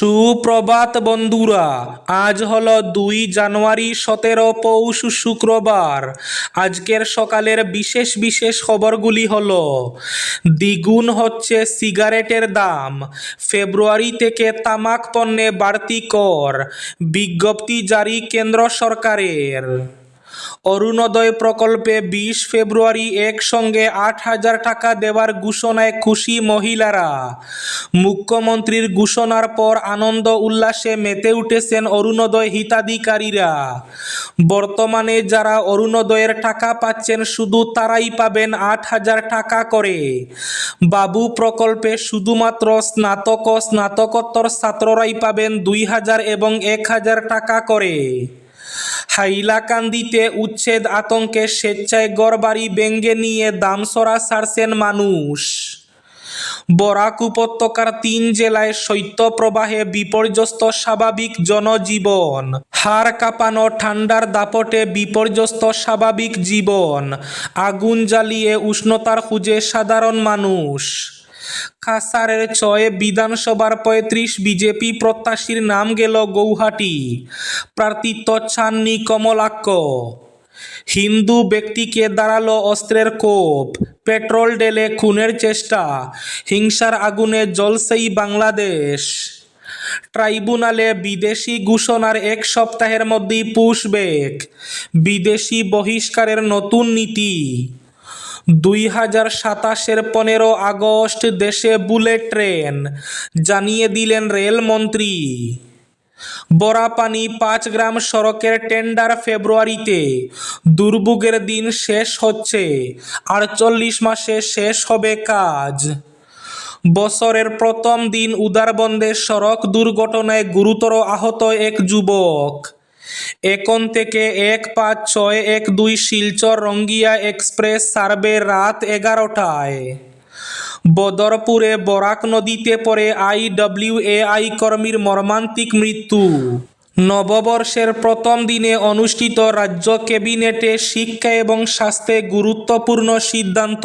সুপ্রভাত বন্ধুরা, আজ হলো দুই জানুয়ারি সতেরো পৌষ শুক্রবার। আজকের সকালের বিশেষ বিশেষ খবরগুলি হল, দ্বিগুণ হচ্ছে সিগারেটের দাম, ফেব্রুয়ারি থেকে তামাক পণ্যে বাড়তি কর, বিজ্ঞপ্তি জারি কেন্দ্র সরকারের। অরুণোদয় প্রকল্পে বিশ ফেব্রুয়ারি একসঙ্গে আট হাজার টাকা দেওয়ার ঘোষণায় খুশি মহিলারা। মুখ্যমন্ত্রীর ঘোষণার পর আনন্দ উল্লাসে মেতে উঠেছেন অরুণোদয় হিতাধিকারীরা। বর্তমানে যারা অরুণোদয়ের টাকা পাচ্ছেন শুধু তারাই পাবেন আট হাজার টাকা করে। বাবু প্রকল্পে শুধুমাত্র স্নাতক স্নাতকোত্তর ছাত্ররাই পাবেন দুই হাজার এবং এক হাজার টাকা করে। হাইলাকান্দিতে উচ্ছেদ আতঙ্কে স্বেচ্ছায় গড়বাড়ি ব্যঙ্গে নিয়ে দামসরা ছাড়ছেন মানুষ। বরাক উপত্যকার তিন জেলায় শৈত্যপ্রবাহে বিপর্যস্ত স্বাভাবিক জনজীবন। হাড় কাঁপানো ঠান্ডার দাপটে বিপর্যস্ত স্বাভাবিক জীবন। আগুন জ্বালিয়ে উষ্ণতার খুঁজে সাধারণ মানুষ। কাসারের ছয়ে বিধানসভার পঁয়ত্রিশ বিজেপি প্রত্যাশীর নাম গেল গৌহাটি। প্রার্থিত্ব চাননি কমলাক্ষ। হিন্দু ব্যক্তিকে দাঁড়াল অস্ত্রের কোপ, পেট্রোল ঢেলে খুনের চেষ্টা, হিংসার আগুনে জ্বলছেই বাংলাদেশ। ট্রাইব্যুনালে বিদেশি ঘোষণার এক সপ্তাহের মধ্যেই পুশব্যাক বিদেশি বহিষ্কারের নতুন নীতি। দুই হাজার সাতাশের পনেরো আগস্ট দেশে বুলেট ট্রেন। জানিয়ে দিলেন রেলমন্ত্রী। বরাপানি পাঁচ গ্রাম সড়কের টেন্ডার ফেব্রুয়ারিতে। দুর্ভোগের দিন শেষ হচ্ছে। আটচল্লিশ মাসে শেষ হবে কাজ। বছরের প্রথম দিন উদারবন্দে সড়ক দুর্ঘটনায় গুরুতর আহত এক যুবক। এখন থেকে এক পাঁচ ছয় এক দুই শিলচর রঙ্গিয়া এক্সপ্রেস সার্ভে রাত এগারোটায়। বদরপুরে বরাক নদীতে পড়ে আইডব্লিউএআই কর্মীর মর্মান্তিক মৃত্যু। নববর্ষের প্রথম দিনে অনুষ্ঠিত রাজ্য ক্যাবিনেটে শিক্ষা এবং স্বাস্থ্যে গুরুত্বপূর্ণ সিদ্ধান্ত।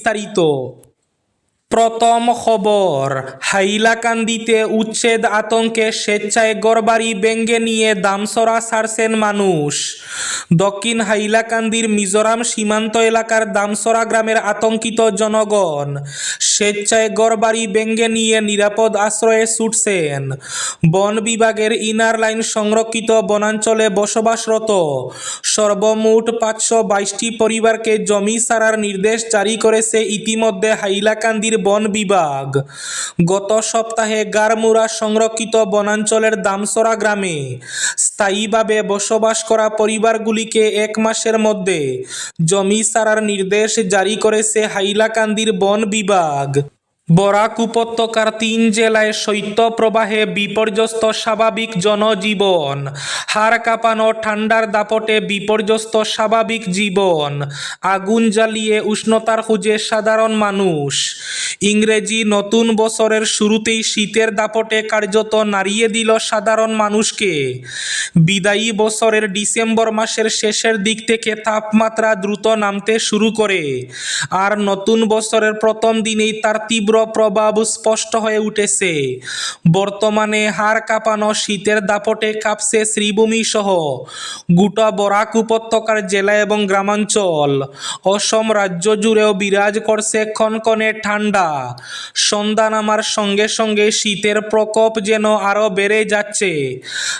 বিস্তারিত প্রথম খবর, হাইলাকান্দিতে উচ্ছেদ আতঙ্কে স্বেচ্ছায় গড়বাড়ি ব্যঙ্গে নিয়ে দামসরা ছাড়ছেন মানুষ। দক্ষিণ হাইলাকান্দির মিজোরাম সীমান্ত এলাকার দামসরা গ্রামের আতঙ্কিত জনগণ স্বেচ্ছায় গড়বাড়ি ব্যঙ্গে নিয়ে নিরাপদ আশ্রয়ে ছুটছেন। বন বিভাগের ইনার লাইন সংরক্ষিত বনাঞ্চলে বসবাসরত সর্বমোট পাঁচশো বাইশটি পরিবারকে জমি ছাড়ার নির্দেশ জারি করেছে ইতিমধ্যে হাইলাকান্দির বন বিভাগ। গত সপ্তাহে গারমুরা সংরক্ষিত বনাঞ্চলের দামসরা গ্রামে স্থায়ীভাবে বসবাস করা পরিবারগুলিকে এক মাসের মধ্যে জমি সারার নির্দেশ জারি করেছে হাইলাকান্দির বন বিভাগ। বরাক উপত্যকার তিন জেলায় শৈত্যপ্রবাহে বিপর্যস্ত স্বাভাবিক জনজীবন। হাড় কাঁপানো ঠান্ডার দাপটে বিপর্যস্ত স্বাভাবিক জীবন। আগুন জ্বালিয়ে উষ্ণতার খুঁজে সাধারণ মানুষ। ইংরেজি নতুন বছরের শুরুতেই শীতের দাপটে কার্যত নাড়িয়ে দিল সাধারণ মানুষকে। বিদায়ী বছরের ডিসেম্বর মাসের শেষের দিক থেকে তাপমাত্রা দ্রুত নামতে শুরু করে। আর নতুন বছরের প্রথম দিনেই তার তীব্র প্রভাব স্পষ্ট হয়ে উঠেছে। বর্তমানে হাড় কাঁপানো শীতের দাপটে কাঁপছে শ্রীভূমি সহ গোটা বরাক উপত্যকার জেলা এবং গ্রামাঞ্চল। অসম রাজ্য জুড়েও বিরাজ করছে কনকনে ঠান্ডা। সন্ধ্যা নামার সঙ্গে সঙ্গে শীতের প্রকোপ যেন আরও বেড়ে যাচ্ছে।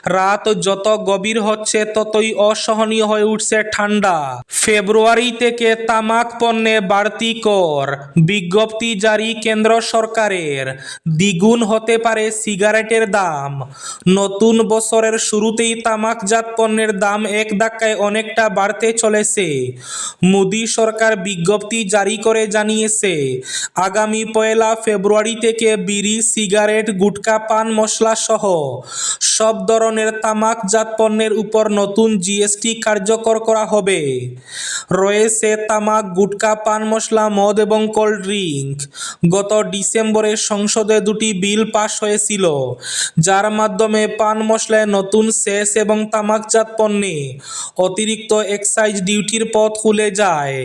রাত যত গভীর হচ্ছে ততই অসহনীয় হয়ে উঠছে ঠান্ডা। ফেব্রুয়ারি থেকে তামাক পণ্যে বাড়তি কর। বিজ্ঞপ্তি জারি কেন্দ্র কেন্দ্র সরকারের। দ্বিগুণ হতে পারে সিগারেটের দাম। নতুন বছরের শুরুতেই তামাকজাত পণ্যের দাম এক ধাক্কায় অনেকটা বাড়তে চলেছে। মোদী সরকার বিজ্ঞপ্তি জারি করে জানিয়েছে, আগামী পয়লা ফেব্রুয়ারি থেকে বিড়ি, সিগারেট গুটখা পান, মশলা সহ সব ধরনের তামাকজাত পণ্যের উপর নতুন জিএসটি কার্যকর করা হবে। রয়েছে তামাক গুটখা পান, মশলা, মদ এবং কোল্ড ড্রিঙ্ক। গত ডিসেম্বরে সংসদে দুটি বিল পাশ হয়েছিল, যার মাধ্যমে পান মশলায় নতুন সেস এবং তামাকজাত পণ্যে অতিরিক্ত এক্সাইজ ডিউটির পথ খুলে যায়।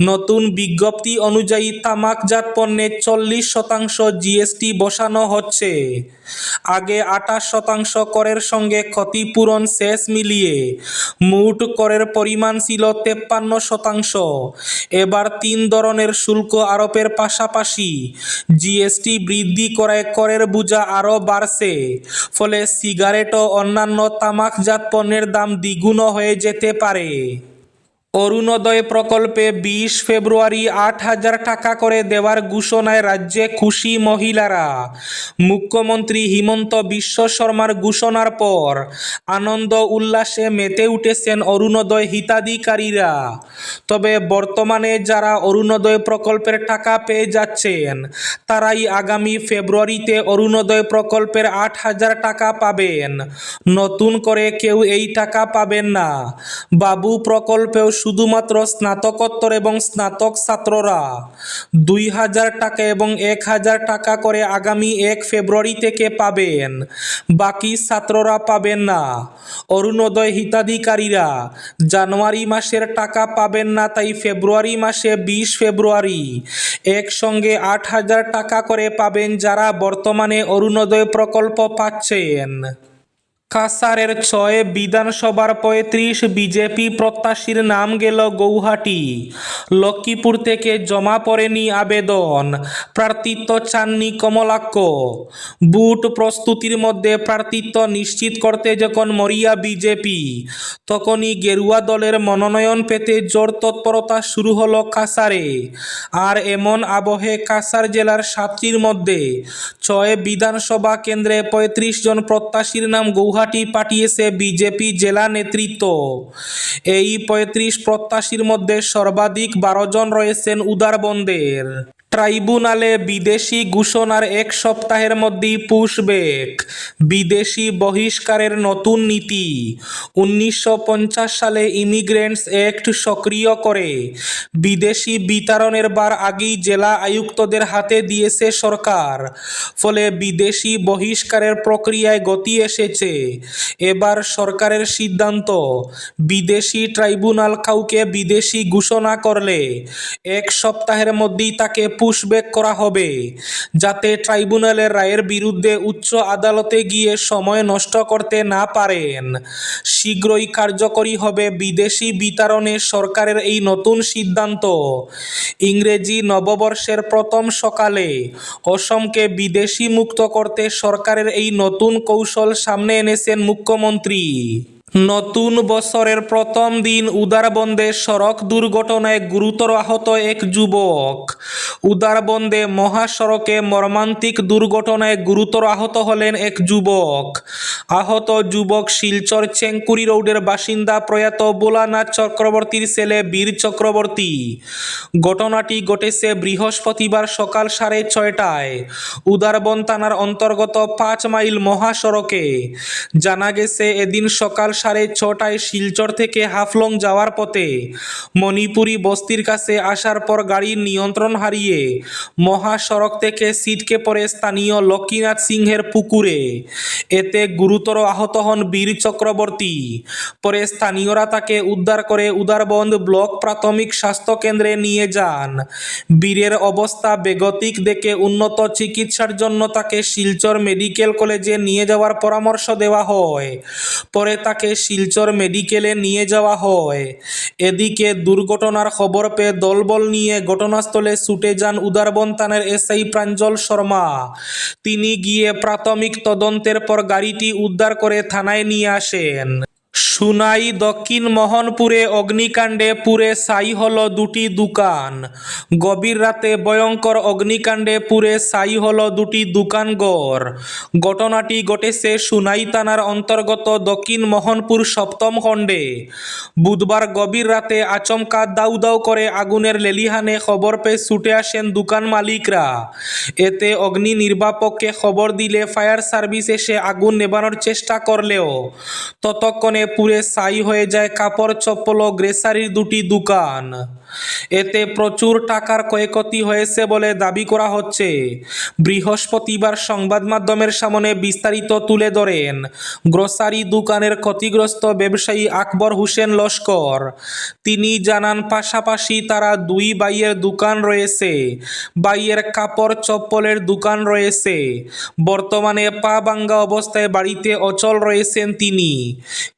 নতুন বিজ্ঞপ্তি অনুযায়ী তামাকজাত পণ্যে চল্লিশ শতাংশ জিএসটি বসানো হচ্ছে। আগে আঠাশ শতাংশ করের সঙ্গে ক্ষতিপূরণ শেষ মিলিয়ে মোট করের পরিমাণ ছিল তেপ্পান্ন শতাংশ। এবার তিন ধরনের শুল্ক আরোপের পাশাপাশি জিএসটি বৃদ্ধি করায় করের বোঝা আরও বাড়ছে। ফলে সিগারেট ও অন্যান্য তামাকজাত পণ্যের দাম দ্বিগুণ হয়ে যেতে পারে। অরুণোদয় প্রকল্পে বিশ ফেব্রুয়ারি আট হাজার টাকা করে দেওয়ার ঘোষণায় রাজ্যে খুশি মহিলারা। মুখ্যমন্ত্রী হিমন্ত বিশ্ব শর্মার ঘোষণার পর আনন্দ উল্লাসে মেতে উঠেছেন অরুণোদয় হিতাধিকারীরা। তবে বর্তমানে যারা অরুণোদয় প্রকল্পের টাকা পেয়ে যাচ্ছেন, তারাই আগামী ফেব্রুয়ারিতে অরুণোদয় প্রকল্পের আট হাজার টাকা পাবেন। নতুন করে কেউ এই টাকা পাবেন না। বাবু প্রকল্পেও শুধুমাত্র স্নাতকোত্তর এবং স্নাতক ছাত্ররা। দুই হাজার টাকা এবং এক হাজার টাকা করে আগামী এক ফেব্রুয়ারি থেকে পাবেন। বাকি ছাত্ররা পাবেন না। অরুণোদয় হিতাধিকারীরা, জানুয়ারি মাসের টাকা পাবেন না তাই ফেব্রুয়ারি মাসে বিশ ফেব্রুয়ারি। একসঙ্গে আট হাজার টাকা করে পাবেন যারা বর্তমানে অরুণোদয় প্রকল্প পাচ্ছেন। কাসারের ছয় বিধানসভার পঁয়ত্রিশ বিজেপি প্রত্যাশীর নাম গেল গৌহাটি। লক্ষ্মীপুর থেকে জমা পড়েনি আবেদন। প্রার্থিত্ব চাননি কমলাক্ষ। বুট প্রস্তুতির মধ্যে প্রার্থিত্ব নিশ্চিত করতে যখন মরিয়া বিজেপি, তখনই গেরুয়া দলের মনোনয়ন পেতে জোর তৎপরতা শুরু হলো কাসারে। আর এমন আবহে কাসার জেলার সাতটির মধ্যে ছয় বিধানসভা কেন্দ্রে পঁয়ত্রিশ জন প্রত্যাশীর নাম গৌহাটি পাঠিয়েছে বিজেপি জেলা নেতৃত্ব। এই পঁয়ত্রিশ প্রত্যাশীর মধ্যে সর্বাধিক বারো জন রয়েছেন উদারবন্দের। ট্রাইব্যুনালে বিদেশি ঘোষণার এক সপ্তাহের মধ্যেই পুশব্যাক, বিদেশি বহিষ্কারের নতুন নীতি। উনিশশো পঞ্চাশ সালে ইমিগ্রেন্টস অ্যাক্ট সক্রিয় করে। বিদেশি বিতরণের বার আগেই জেলা আয়ুক্তদের হাতে দিয়েছে সরকার, ফলে বিদেশি বহিষ্কারের প্রক্রিয়ায় গতি এসেছে। এবার সরকারের সিদ্ধান্ত, বিদেশি ট্রাইব্যুনাল কাউকে বিদেশি ঘোষণা করলে, এক সপ্তাহের মধ্যেই তাকে পুশব্যাক করা হবে, যাতে ট্রাইব্যুনালের রায়ের বিরুদ্ধে উচ্চ আদালতে গিয়ে সময় নষ্ট করতে না পারেন। শীঘ্রই কার্যকরী হবে বিদেশি বিতরণে সরকারের এই নতুন সিদ্ধান্ত। ইংরেজি নববর্ষের প্রথম সকালে অসমকে বিদেশি মুক্ত করতে সরকারের এই নতুন কৌশল সামনে এনেছেন মুখ্যমন্ত্রী। নতুন বছরের প্রথম দিন উদারবন্দে সড়ক দুর্ঘটনায় গুরুতর আহত এক যুবক। উদারবন্দে মহাসড়কে মর্মান্তিক দুর্ঘটনায় গুরুতর আহত হলেন এক যুবক। আহত যুবক শিলচর চেঙ্কুরি রোডের বাসিন্দা প্রয়াত বোলানাথ চক্রবর্তীর ছেলে বীর চক্রবর্তী। ঘটনাটি ঘটেছে বৃহস্পতিবার সকাল সাড়ে ছয়টায় উদারবন থানার অন্তর্গত পাঁচ মাইল মহাসড়কে। জানা গেছে, এদিন সকাল সাড়ে ছটায় শিলচর থেকে হাফলং যাওয়ার পথে। মণিপুরি বস্তির কাছে আসার পর গাড়ির নিয়ন্ত্রণ হারিয়ে মহাসড়ক থেকে সিটকে পড়ে স্থানীয় লক্ষ্মীনাথ সিংহের পুকুরে। এতে গুরুতর আহত হন বীর চক্রবর্তী। পরে স্থানীয়রা তাকে উদ্ধার করে উদারবন্দ ব্লক প্রাথমিক স্বাস্থ্য কেন্দ্রে নিয়ে যান। বীরের অবস্থা বেগতিক দেখে উন্নত চিকিৎসার জন্য তাকে শিলচর মেডিকেল কলেজে নিয়ে যাওয়ার পরামর্শ দেওয়া হয়। পরে তাকে শিলচর মেডিকেলে নিয়ে যাওয়া হয়। এদিকে দুর্ঘটনার খবর পেয়ে দলবল নিয়ে ঘটনাস্থলে ছুটে যান উদারবন থানার এসআই প্রাঞ্জল শর্মা। তিনি গিয়ে প্রাথমিক তদন্তের পর গাড়িটি উদ্ধার করে থানায় নিয়ে আসেন। সুনাই দক্ষিণ মোহনপুরে অগ্নিকাণ্ডে পুরে সাই হল দুটি দোকান। গভীর রাতে ভয়ঙ্কর অগ্নিকাণ্ডে পুরে সাই হল দুটি দোকানঘর ঘটনাটি ঘটেছে সুনাই থানার অন্তর্গত দক্ষিণ মোহনপুর সপ্তম খণ্ডে। বুধবার গভীর রাতে আচমকা দাউ দাউ করে আগুনের লেলিহানে খবর পেয়ে ছুটে আসেন দোকান মালিকরা। এতে অগ্নি নির্বাপককে খবর দিলে ফায়ার সার্ভিস এসে আগুন নেবানোর চেষ্টা করলেও, ততক্ষণে পুড়ে সাই হয়ে যায় কাপড় চপ্পল ও গ্রেসারির দুটি দোকান। এতে প্রচুর টাকার ক্ষয়ক্ষতি হয়েছে বলে দাবি করা হচ্ছে। বৃহস্পতিবার সংবাদ মাধ্যমের সামনে বিস্তারিত তুলে ধরেন গ্রোসারি দোকানের ক্ষতিগ্রস্ত ব্যবসায়ী আকবর হোসেন লস্কর। তিনি জানান, পাশাপাশি তারা দুই বাইয়ের দোকান রয়েছে, বাইয়ের কাপড় চপ্পলের দোকান রয়েছে। বর্তমানে পা ভাঙ্গা অবস্থায় বাড়িতে অচল রয়েছেন তিনি।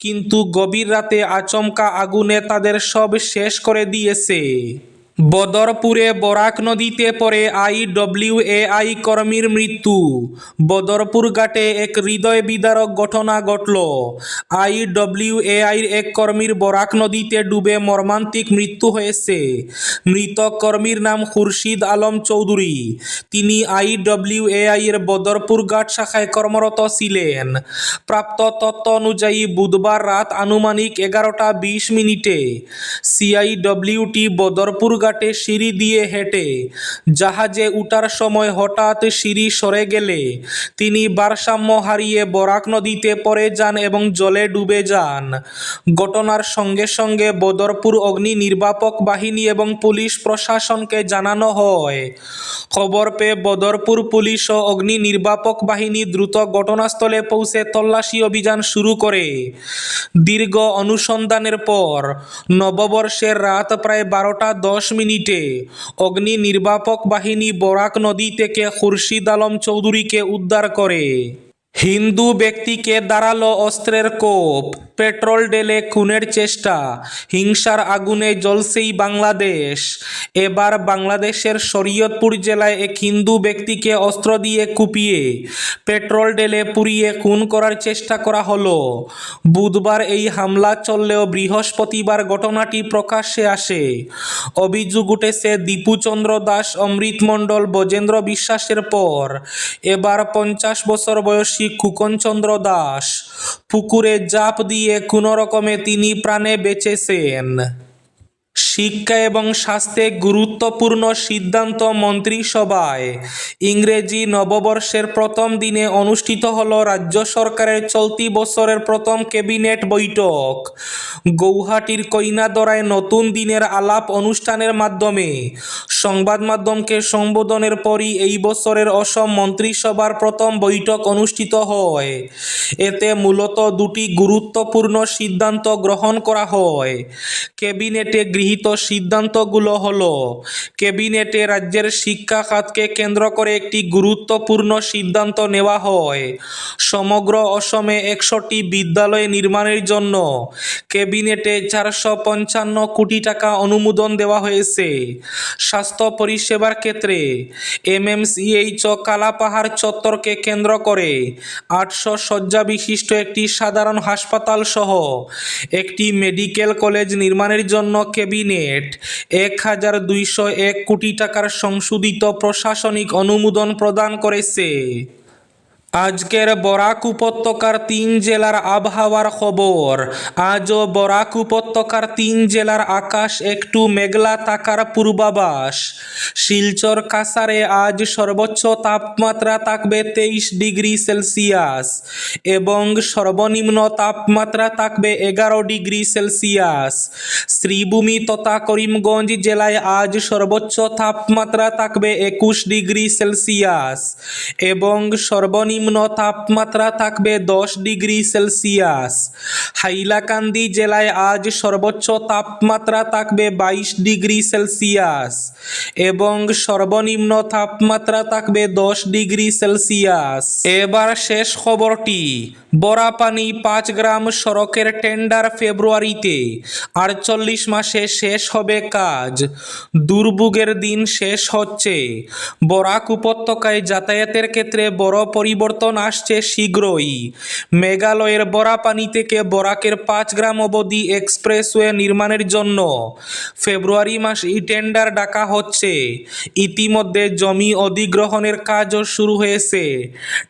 কিন্তু গভীর রাতে আচমকা আগুনে তাদের সব শেষ করে দিয়েছে। Hey! বদরপুরে বরাক নদীতে পড়ে আইডব্লিউএআই কর্মীর মৃত্যু। বদরপুর ঘাটে এক হৃদয় বিদারক ঘটনা ঘটল। আইডব্লিউএআইর এক কর্মীর বরাক নদীতে ডুবে মর্মান্তিক মৃত্যু হয়েছে। মৃত কর্মীর নাম খুরশিদ আলম চৌধুরী। তিনি আইডব্লিউএআই এর বদরপুর ঘাট শাখায় কর্মরত ছিলেন। প্রাপ্ত তথ্য অনুযায়ী বুধবার রাত আনুমানিক এগারোটা বিশ মিনিটে সিআইডব্লিউটি বদরপুর ঘাটে সিঁড়ি দিয়ে হেঁটে। জাহাজে উঠার সময় হঠাৎ সিঁড়ি সরে গেলে তিনি ভারসাম্য হারিয়ে বরাক নদীতে পড়ে যান এবং জলে ডুবে যান। ঘটনার সঙ্গে সঙ্গে বদরপুর অগ্নি নির্বাপক বাহিনী এবং পুলিশ প্রশাসনকে জানানো হয়। খবর পেয়ে বদরপুর পুলিশ ও অগ্নি নির্বাপক বাহিনী দ্রুত ঘটনাস্থলে পৌঁছে তল্লাশি অভিযান শুরু করে। দীর্ঘ অনুসন্ধানের পর নববর্ষের রাত প্রায় বারোটা দশ মিনিটে। অগ্নি নির্বাপক বাহিনী বরাক নদী থেকে খুরশিদ আলম চৌধুরীকে উদ্ধার করে। হিন্দু ব্যক্তিকে দাঁড়াল অস্ত্রের কোপ, পেট্রোল ডেলে খুনের চেষ্টা, হিংসার আগুনে জ্বলছেই বাংলাদেশ। এবার বাংলাদেশের শরীয়তপুর জেলায় এক হিন্দু ব্যক্তিকে অস্ত্র দিয়ে কুপিয়ে, পেট্রোল ডেলে পুড়িয়ে খুন করার চেষ্টা করা হলো। বুধবার এই হামলা চললেও বৃহস্পতিবার ঘটনাটি প্রকাশ্যে আসে। অভিযোগ উঠেছে, দীপুচন্দ্র দাস, অমৃত মণ্ডল, বজেন্দ্র বিশ্বাসের পর। এবার পঞ্চাশ বছর বয়সী খুকনচন্দ্র দাস। পুকুরে জাপ দিয়ে কোনো রকমে তিনি প্রাণে বেঁচেছেন। শিক্ষা এবং স্বাস্থ্যে গুরুত্বপূর্ণ সিদ্ধান্ত মন্ত্রিসভায়। ইংরেজি নববর্ষের প্রথম দিনে অনুষ্ঠিত হল রাজ্য সরকারের চলতি বছরের প্রথম ক্যাবিনেট বৈঠক। গৌহাটির কইনাদরায় নতুন দিনের আলাপ অনুষ্ঠানের মাধ্যমে। সংবাদ মাধ্যমকে সম্বোধনের পরই এই বছরের অসম মন্ত্রিসভার প্রথম বৈঠক অনুষ্ঠিত হয়। এতে মূলত দুটি গুরুত্বপূর্ণ সিদ্ধান্ত গ্রহণ করা হয়। ক্যাবিনেটে গৃহীত সিদ্ধান্তগুলো হলো, ক্যাবিনেটে রাজ্যের শিক্ষা খাতকে কেন্দ্র করে একটি গুরুত্বপূর্ণ সিদ্ধান্ত নেওয়া হয়। সমগ্র অসমে একশোটি বিদ্যালয় নির্মাণের জন্য ক্যাবিনেটে চারশো পঞ্চান্ন কোটি টাকা অনুমোদন দেওয়া হয়েছে। স্বাস্থ্য পরিষেবার ক্ষেত্রে এমএমসিএইচ কালাপাহাড় চত্বরকে কেন্দ্র করে আটশো শয্যা বিশিষ্ট একটি সাধারণ হাসপাতাল সহ একটি মেডিকেল কলেজ নির্মাণের জন্য ক্যাবিনেট এক হাজার দুইশো এক কোটি টাকার সংশোধিত প্রশাসনিক অনুমোদন প্রদান করেছে। আজকের বরাক উপত্যকার তিন জেলার আবহাওয়ার খবর। আজও বরাক উপত্যকার তিন জেলার আকাশ একটু মেঘলা থাকার পূর্বাভাস। শিলচর কাসারে আজ সর্বোচ্চ তাপমাত্রা থাকবে তেইশ ডিগ্রি সেলসিয়াস এবং সর্বনিম্ন তাপমাত্রা থাকবে এগারো ডিগ্রি সেলসিয়াস। শ্রীভূমি তথা করিমগঞ্জ জেলায় আজ সর্বোচ্চ তাপমাত্রা থাকবে একুশ ডিগ্রি সেলসিয়াস এবং সর্বনিম্ন তাপমাত্রা থাকবে দশ ডিগ্রি সেলসিয়াস। হাইলাকান্দি জেলায় আজ সর্বোচ্চ তাপমাত্রা থাকবে বাইশ ডিগ্রি সেলসিয়াস এবং সর্বনিম্ন তাপমাত্রা থাকবে দশ ডিগ্রি সেলসিয়াস। এবার শেষ খবরটি বরাপানি পাঁচ গ্রাম সড়কের টেন্ডার ফেব্রুয়ারিতে, আটচল্লিশ মাসে শেষ হবে কাজ, দুর্ভোগের দিন শেষ হচ্ছে। বরাক উপত্যকায় যাতায়াতের ক্ষেত্রে বড় পরিবর্তন পরিবর্তন আসছে শীঘ্রই। মেঘালয়ের বরাপানি থেকে বরাকের পাঁচ গ্রাম অবধি এক্সপ্রেসওয়ে নির্মাণের জন্য ফেব্রুয়ারি মাসেই টেন্ডার ডাকা হচ্ছে। ইতিমধ্যে জমি অধিগ্রহণের কাজও শুরু হয়েছে।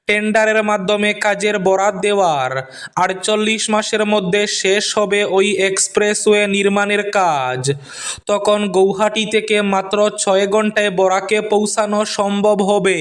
টেন্ডারের মাধ্যমে কাজের বরাত দেওয়ার আটচল্লিশ মাসের মধ্যে শেষ হবে ওই এক্সপ্রেসওয়ে নির্মাণের কাজ। তখন গৌহাটি থেকে মাত্র ছয় ঘন্টায় বরাকে পৌঁছানো সম্ভব হবে।